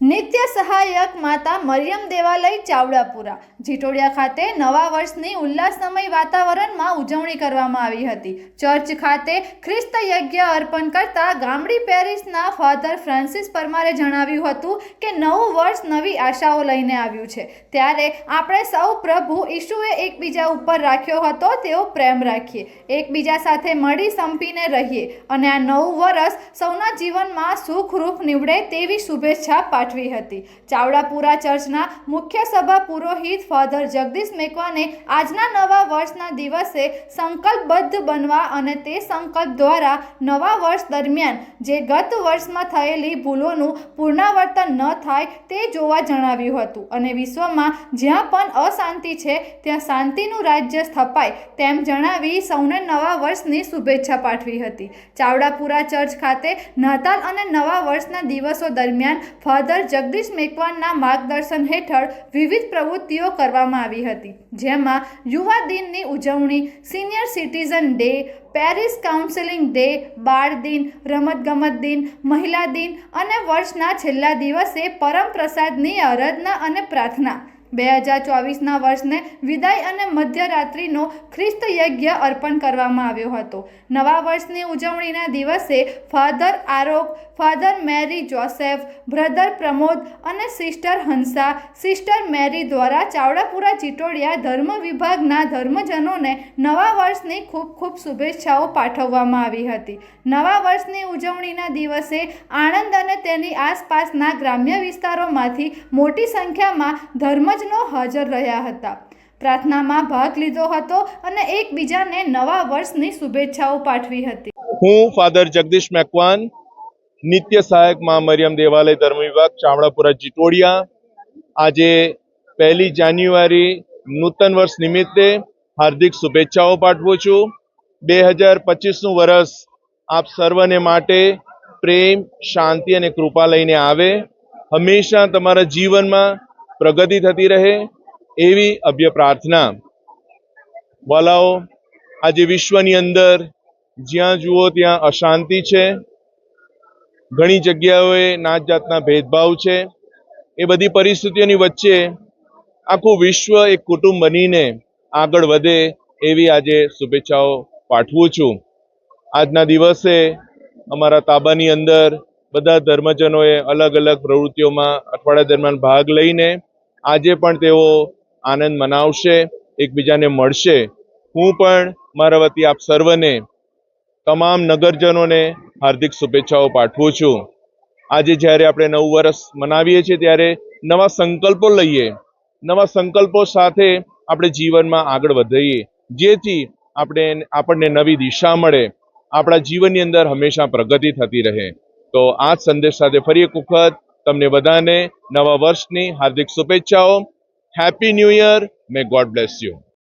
ನಿತ್ಯ નિત્ય સહાયક માતા મરિયમ દેવાલય ચાવડાપુરા, જીટોડિયા ખાતે નવા વર્ષની ઉલ્લાસમય વાતાવરણમાં ઉજવણી કરવામાં આવી હતી. ચર્ચ ખાતે ખ્રિસ્ત યજ્ઞ અર્પણ કરતા ગામડી પેરિસના ફાધર ફ્રાન્સિસ પરમારે જણાવ્યું હતું કે નવું વર્ષ નવી આશાઓ લઈને આવ્યું છે. ત્યારે આપણે સૌ પ્રભુ ઈશુએ એકબીજા ઉપર રાખ્યો હતો તેવો પ્રેમ રાખીએ. એકબીજા સાથે મળી સંપીને રહીએ અને આ નવું વર્ષ સૌના જીવનમાં સુખરૂપ નીવડે તેવી શુભેચ્છા પાઠવી હતી. ચાવડાપુરા ચર્ચના મુખ્ય સભા પુરોહિત ફાધર જગદીશ મેકવાને આજના નવા વર્ષના દિવસે સંકલ્પબદ્ધ બનવા અને તે સંકલ્પ દ્વારા નવા વર્ષ દરમિયાન જે ગત વર્ષમાં થયેલી ભૂલોનું પુનરાવર્તન ન થાય તે જોવા જણાવ્યું હતું. અને વિશ્વમાં જ્યાં પણ અશાંતિ છે, ત્યાં શાંતિનું રાજ્ય સ્થપાય તેમ જણાવી સૌને નવા વર્ષની શુભેચ્છા પાઠવી હતી. ચાવડાપુરા ચર્ચ ખાતે નાતાલ અને નવા વર્ષના દિવસો દરમિયાન ફાધર જગદીશ મેકવાનના માર્ગદર્શન હેઠળ વિવિધ પ્રવૃત્તિઓ કરવામાં આવી હતી, જેમાં યુવા દિનની ઉજવણી, senior citizen day, parents counselling day, બાળ દિન, રમતગમત દિન, મહિલા દિન અને વર્ષના છેલ્લા દિવસે પરમ પ્રસાદની આરાધના અને પ્રાર્થના. બે હજાર ચોવીસના વર્ષને વિદાય અને મધ્યરાત્રિનો ખ્રિસ્ત યજ્ઞ અર્પણ કરવામાં આવ્યો હતો. નવા વર્ષની ઉજવણીના દિવસે father આરોગ, father Mary Joseph, brother Pramod અને સિસ્ટર હંસા, સિસ્ટર મેરી દ્વારા ચાવડાપુરા ચિટોડિયા ધર્મ વિભાગના ધર્મજનોને નવા વર્ષની ખૂબ ખૂબ શુભેચ્છાઓ પાઠવવામાં આવી હતી. નવા વર્ષની ઉજવણીના દિવસે આણંદ અને તેની આસપાસના ગ્રામ્ય વિસ્તારોમાંથી મોટી સંખ્યામાં ધર્મજનો હાજર રહ્યા હતા. પ્રાર્થનામાં ભાગ લીધો હતો અને એકબીજાને નવા વર્ષની શુભેચ્છાઓ પાઠવી હતી. હું ફાધર જગદીશ મેકવાન, નિત્ય સહાયક મા મરિયમ દેવાલય ધર્મ વિભાગ, ચામડાપુરા જીટોડિયા. આજે પહેલી જાન્યુઆરી નૂતન વર્ષ નિમિત્તે હાર્દિક શુભેચ્છાઓ પાઠવું છું. બે હજાર પચીસનું વર્ષ આપ સર્વને માટે પ્રેમ, શાંતિ અને કૃપા લઈને આવે. હંમેશા તમારા જીવનમાં પ્રગતિ થતી રહે એવી અભ્ય પ્રાર્થના. વાલાઓ, આજે વિશ્વની અંદર જ્યાં જુઓ ત્યાં અશાંતિ છે. ઘણી જગ્યાઓએ નાત જાતના ભેદભાવ છે. એ બધી પરિસ્થિતિઓની વચ્ચે આખું વિશ્વ એક કુટુંબ બનીને આગળ વધે એવી આજે શુભેચ્છાઓ પાઠવું છું. આજના દિવસે અમારા તાબાની અંદર બધા ધર્મજનોએ અલગ અલગ પ્રવૃત્તિઓમાં અઠવાડિયા દરમિયાન ભાગ લઈને આજે પણ તેઓ આનંદ મનાવશે, એકબીજાને મળશે. હું પણ, મારા વતી આપ સર્વને, તમામ નગરજનોને હાર્દિક શુભેચ્છાઓ પાઠવું છું. આજે જ્યારે આપણે નવું વર્ષ મનાવીએ છીએ, ત્યારે નવા સંકલ્પો લઈએ. નવા સંકલ્પો સાથે આપણે જીવનમાં આગળ વધીએ. જેથી આપણે, આપણને નવી દિશા મળે. આપણા જીવનની અંદર હંમેશા પ્રગતિ થતી રહે. તો આ જ સંદેશ સાથે ફરી એક વખત તમને બધાને નવા વર્ષની હાર્દિક શુભેચ્છાઓ. Happy new year may God bless you